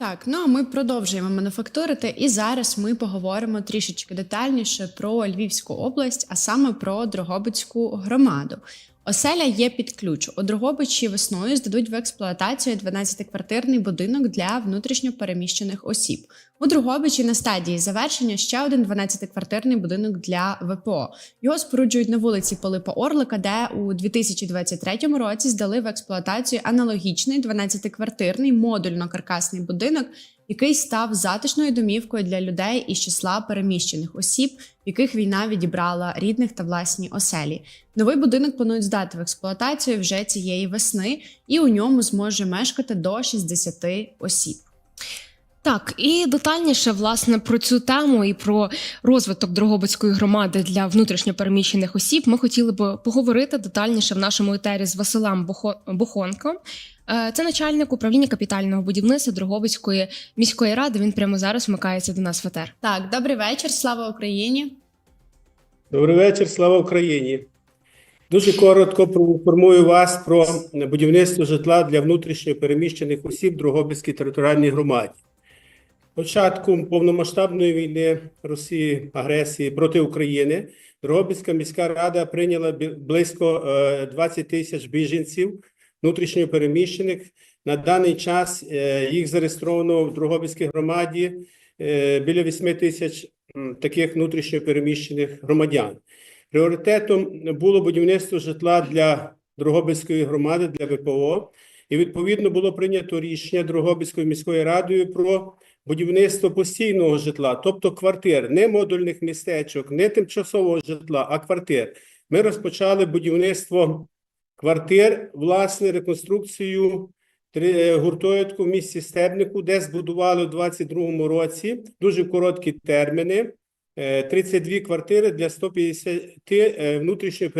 Так, ну а ми продовжуємо мануфактурити, і зараз ми поговоримо трішечки детальніше про Львівську область, а саме про Дрогобицьку громаду. Оселя є під ключ. У Дрогобичі весною здадуть в експлуатацію 12-квартирний будинок для внутрішньопереміщених осіб. У Дрогобичі на стадії завершення ще один 12-квартирний будинок для ВПО. Його споруджують на вулиці Пилипа Орлика, де у 2023 році здали в експлуатацію аналогічний 12-квартирний модульно-каркасний будинок, який став затишною домівкою для людей із числа переміщених осіб, в яких війна відібрала рідних та власні оселі. Новий будинок планують здати в експлуатацію вже цієї весни, і у ньому зможе мешкати до 60 осіб. Так, і детальніше власне про цю тему і про розвиток Дрогобицької громади для внутрішньопереміщених осіб ми хотіли б поговорити детальніше в нашому етері з Василем. Е, Це начальник управління капітального будівництва Дрогобицької міської ради. Він прямо зараз вмикається до нас в етер. Так, добрий вечір, слава Україні! Добрий вечір, слава Україні. Дуже коротко проінформую вас про будівництво житла для внутрішньо переміщених осіб Дрогобицькій територіальній громаді. Початком повномасштабної війни Росії агресії проти України Дрогобицька міська рада прийняла близько е, 20 тисяч біженців внутрішньо переміщених. На даний час е, їх зареєстровано в Дрогобицькій громаді е, біля 8 тисяч таких внутрішньо переміщених громадян. Пріоритетом було будівництво житла для Дрогобицької громади для ВПО, і відповідно було прийнято рішення Дрогобицькою міською радою про будівництво постійного житла, тобто квартир, не модульних містечок, не тимчасового житла, а квартир. Ми розпочали будівництво квартир, власне, реконструкцію е, гуртожитку в місті Стебнику, де збудували у 2022 році дуже короткі терміни. е, 32 квартири для 150 е, внутрішньо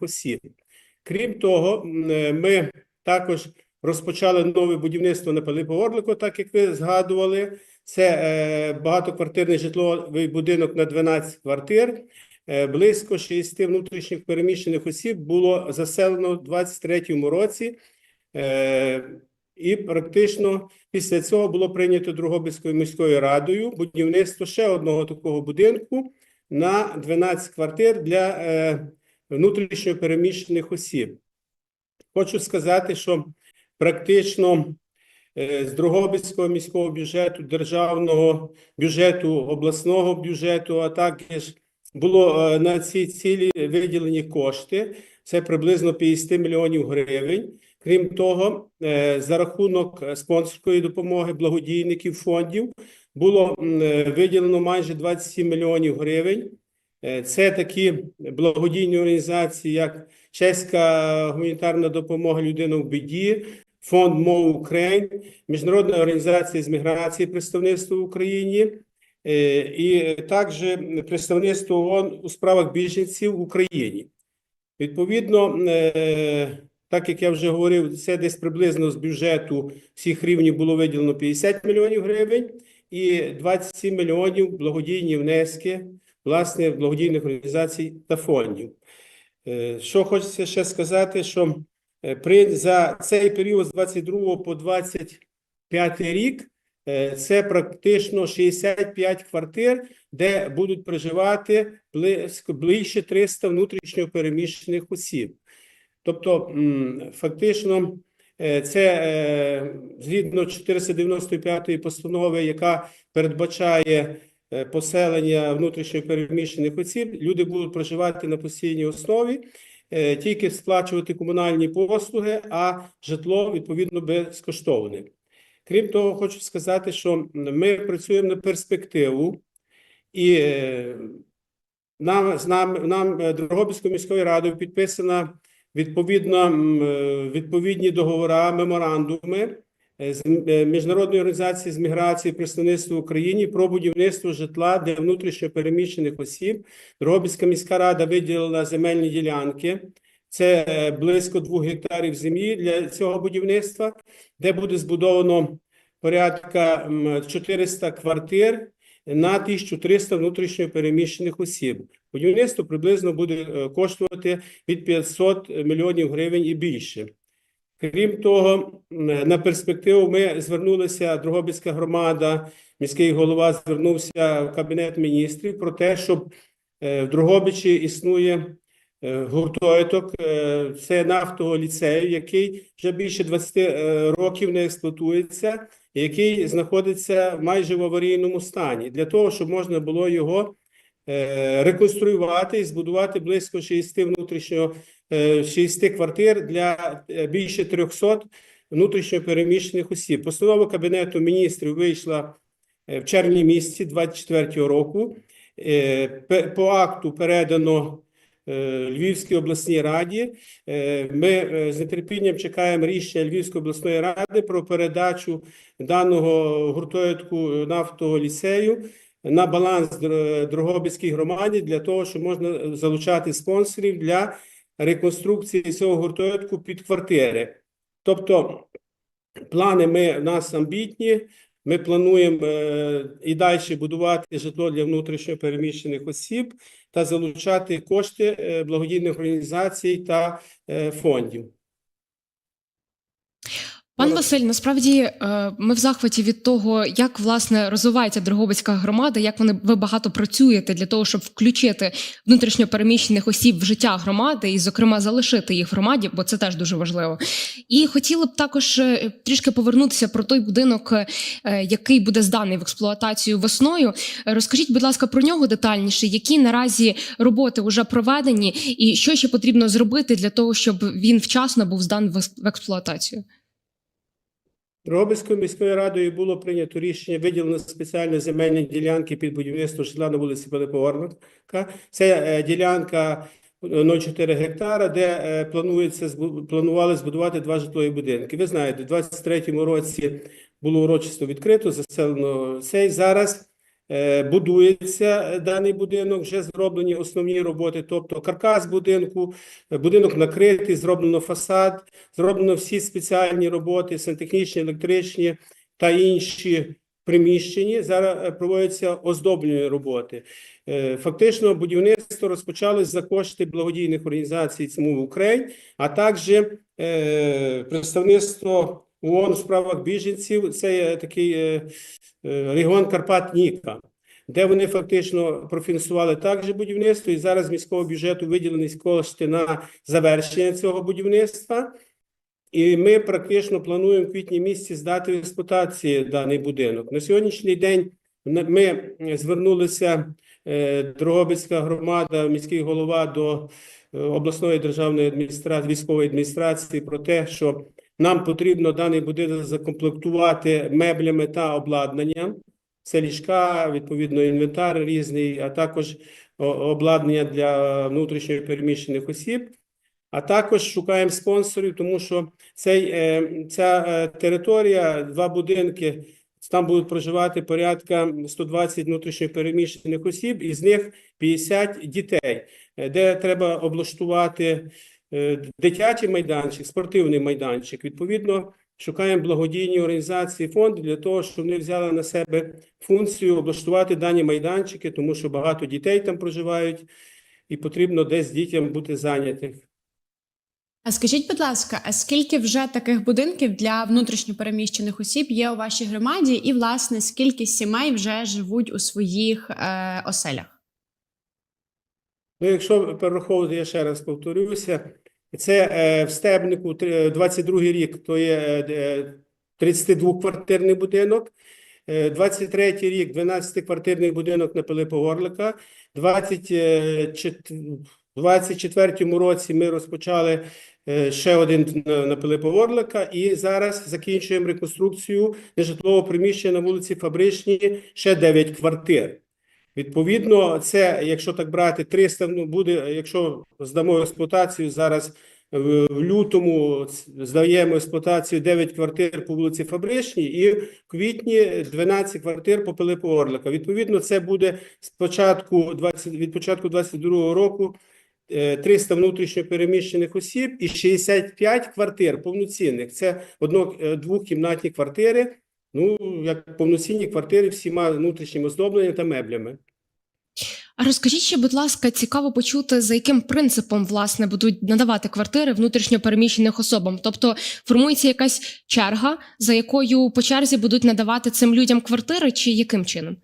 осіб. Крім того, е, ми також розпочали нове будівництво на Пилипа Орлику, так як ви згадували. Це е, багатоквартирний житловий будинок на 12 квартир. Е, Близько 60 внутрішніх переміщених осіб було заселено в 2023 році. Е, І практично після цього було прийнято Другобицькою міською радою будівництво ще одного такого будинку на 12 квартир для е, внутрішньо переміщених осіб. Хочу сказати, що практично з Дрогобицького міського бюджету, державного бюджету, обласного бюджету, а також було е, на ці цілі виділені кошти. Це приблизно 50 мільйонів гривень. Крім того, е, за рахунок спонсорської допомоги благодійників фондів було е, виділено майже 27 мільйонів гривень. Це такі благодійні організації, як Чеська гуманітарна допомога людинам в біді, Фонд МОВ Україн, Міжнародна організація з міграції представництво в Україні і також представництво ООН у справах біженців в Україні. Відповідно, е, так як я вже говорив, це десь приблизно з бюджету всіх рівнів було виділено 50 мільйонів гривень і 27 мільйонів благодійні внески власне благодійних організацій та фондів. Е, Що хочеться ще сказати, що е, при за цей період з 22 по 25 рік е, це практично 65 квартир, де будуть проживати близько ближче 300 внутрішньо переміщених осіб. Тобто, фактично, е, це е, згідно 495 постанови, яка передбачає е, поселення внутрішньо переміщених осіб, люди будуть проживати на постійній основі, е, тільки сплачувати комунальні послуги, а житло відповідно безкоштовне. Крім того, хочу сказати, що ми працюємо на перспективу, і е, нам з нами нам е, Дрогобицькою міською радою підписана відповідно е, відповідні договори, меморандуми з міжнародної організації з міграції представництва в Україні про будівництво житла для внутрішньо переміщених осіб. Дрогобицька міська рада виділила земельні ділянки. Це е, близько двох гектарів землі для цього будівництва, де буде збудовано порядка м, 400 квартир на 1300 внутрішньо переміщених осіб. Будівництво приблизно буде е, коштувати від 500 мільйонів гривень і більше. Крім того, на перспективу ми звернулися, Дрогобицька громада, міський голова звернувся в Кабінет міністрів про те, щоб е, в Дрогобичі існує е, гуртожиток, е, це нафтового ліцею, який вже більше 20 е, років не експлуатується, який знаходиться майже в аварійному стані, для того, щоб можна було його реконструювати і збудувати близько 60 внутрішньо е, 60 квартир для більше 300 внутрішньо переміщених осіб. Постанова Кабінету міністрів вийшла в червні місяці 24 року. По акту передано Львівській обласній раді. Е, Ми е, з нетерпінням чекаємо рішення Львівської обласної ради про передачу даного гуртожитку нафтового ліцею на баланс Др- Дрогобицькій громаді для того, щоб можна залучати спонсорів для реконструкції цього гуртожитку під квартири. Тобто плани ми в нас амбітні. Ми плануємо е, і далі будувати житло для внутрішньопереміщених осіб та залучати кошти е, благодійних організацій та е, фондів. Пан Василь, насправді е, ми в захваті від того, як власне розвивається Дрогобицька громада, як вони ви багато працюєте для того, щоб включити внутрішньо переміщених осіб в життя громади і, зокрема, залишити їх в громаді, бо це теж дуже важливо. І хотіли б також е, трішки повернутися про той будинок, е, який буде зданий в експлуатацію весною. Розкажіть, будь ласка, про нього детальніше, які наразі роботи вже проведені, і що ще потрібно зробити для того, щоб він вчасно був здан в ес- в експлуатацію. Дрогобицькою міською радою було прийнято рішення виділено спеціальні земельні ділянки під будівництво житла на вулиці Пилипа Це е, ділянка е, 0,4 гектара, де е, планується планували збудувати два житлові будинки. Ви знаєте, у 23-му році було урочисто відкрито, заселено цей. Зараз е, будується е, даний будинок, вже зроблені основні роботи, тобто каркас будинку, е, будинок накритий, зроблено фасад, зроблено всі спеціальні роботи, сантехнічні, електричні та інші приміщення. Зараз е, проводяться оздоблені роботи. Е, Фактично, будівництво розпочалось за кошти благодійних організацій «Цьому Україн, а також е, представництво ООН у справах біженців. Це є такий е, е, регіон Карпат Ніка. Де вони фактично профінансували також будівництво, і зараз з міського бюджету виділені кошти на завершення цього будівництва. І ми практично плануємо в квітні місяці здати в експлуатацію даний будинок. На сьогоднішній день ми звернулися, е, Дрогобицька громада, міський голова до обласної державної адміністрації, військової адміністрації про те, що нам потрібно даний будинок закомплектувати меблями та обладнанням. Це ліжка, відповідно, інвентар різний, а також обладнання для внутрішньо переміщених осіб. А також шукаємо спонсорів, тому що цей, е, ця е, територія, два будинки, там будуть проживати порядка 120 внутрішньо переміщених осіб, із них 50 дітей, е, де треба облаштувати дитячий майданчик, спортивний майданчик. Відповідно, шукаємо благодійні організації, фонди для того, щоб вони взяли на себе функцію облаштувати дані майданчики, тому що багато дітей там проживають, і потрібно десь дітям бути зайнятих. А скажіть, будь ласка, а скільки вже таких будинків для внутрішньопереміщених осіб є у вашій громаді, і власне скільки сімей вже живуть у своїх е, оселях? Ну, якщо перераховувати, я ще раз повторюся, це е, в Стебнику три- 22 рік, то є е, 32-квартирний будинок. Е, 23 рік 12-квартирний будинок на Пилипа Горлика. 24 році ми розпочали е, ще один на на Пилипа Горлика і зараз закінчуємо реконструкцію нежитлового приміщення на вулиці Фабричній, ще 9 квартир. Відповідно, це, якщо так брати, 300, ну, буде, якщо здамо експлуатацію зараз в, в лютому здаємо експлуатацію 9 квартир по вулиці Фабричній і в квітні 12 квартир по Пилипу Орлика. Відповідно, це буде спочатку 20, від початку 22 року е, 300 внутрішньо переміщених осіб і 65 квартир повноцінних. Це одно, е, двохкімнатні квартири, ну, як повноцінні квартири всіма внутрішнім оздобленням та меблями. А розкажіть ще, будь ласка, цікаво почути, за яким принципом власне будуть надавати квартири внутрішньо переміщених особам. Тобто формується якась черга, за якою по черзі будуть надавати цим людям квартири, чи яким чином?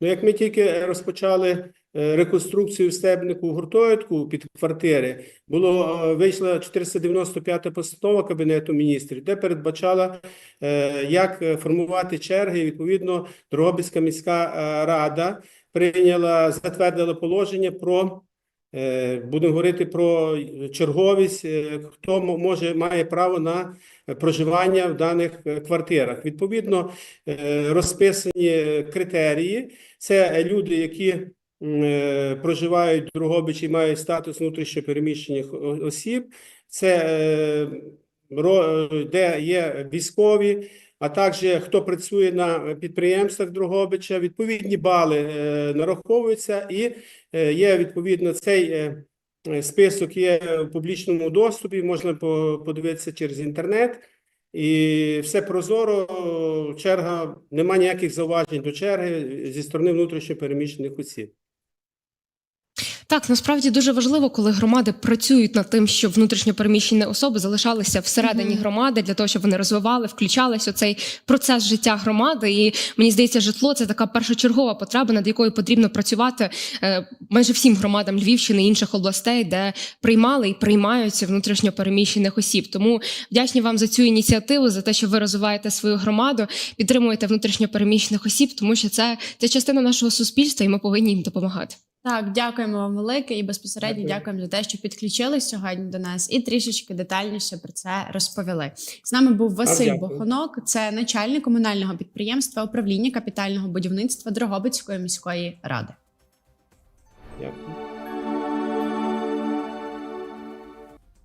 Ну, як ми тільки розпочали реконструкцію стебнику гуртожитку під квартири, було е, вийшла 495 постанова Кабінету міністрів, де передбачала, е, як е, формувати черги. І, Відповідно, Дрогобицька міська е, рада прийняла, затвердила положення про, е, будемо говорити про черговість, е, хто може має право на проживання в даних е, квартирах. Відповідно, е, розписані критерії. Це люди, які е, проживають в Дрогобичі, мають статус внутрішньопереміщених осіб. Це е, де є військові, а також хто працює на підприємствах Дрогобича. Відповідні бали е, нараховуються, і е, є відповідно цей е, е, список є в публічному доступі. Можна подивитися через інтернет. І все прозоро, черга, нема ніяких зауважень до черги зі сторони внутрішньо переміщених осіб. Так, насправді дуже важливо, коли громади працюють над тим, щоб внутрішньо переміщені особи залишалися всередині громади для того, щоб вони розвивали, включалися у цей процес життя громади. І мені здається, житло це така першочергова потреба, над якою потрібно працювати е, майже всім громадам Львівщини і інших областей, де приймали і приймаються внутрішньо переміщених осіб. Тому вдячні вам за цю ініціативу, за те, що ви розвиваєте свою громаду, підтримуєте внутрішньо переміщених осіб, тому що це, це частина нашого суспільства, і ми повинні їм допомагати. Так, дякуємо вам велике і безпосередньо Дякую. дякуємо за те, що підключились сьогодні до нас і трішечки детальніше про це розповіли. З нами був Василь дякую. Бохонок, це начальник комунального підприємства управління капітального будівництва Дрогобицької міської ради. Дякую.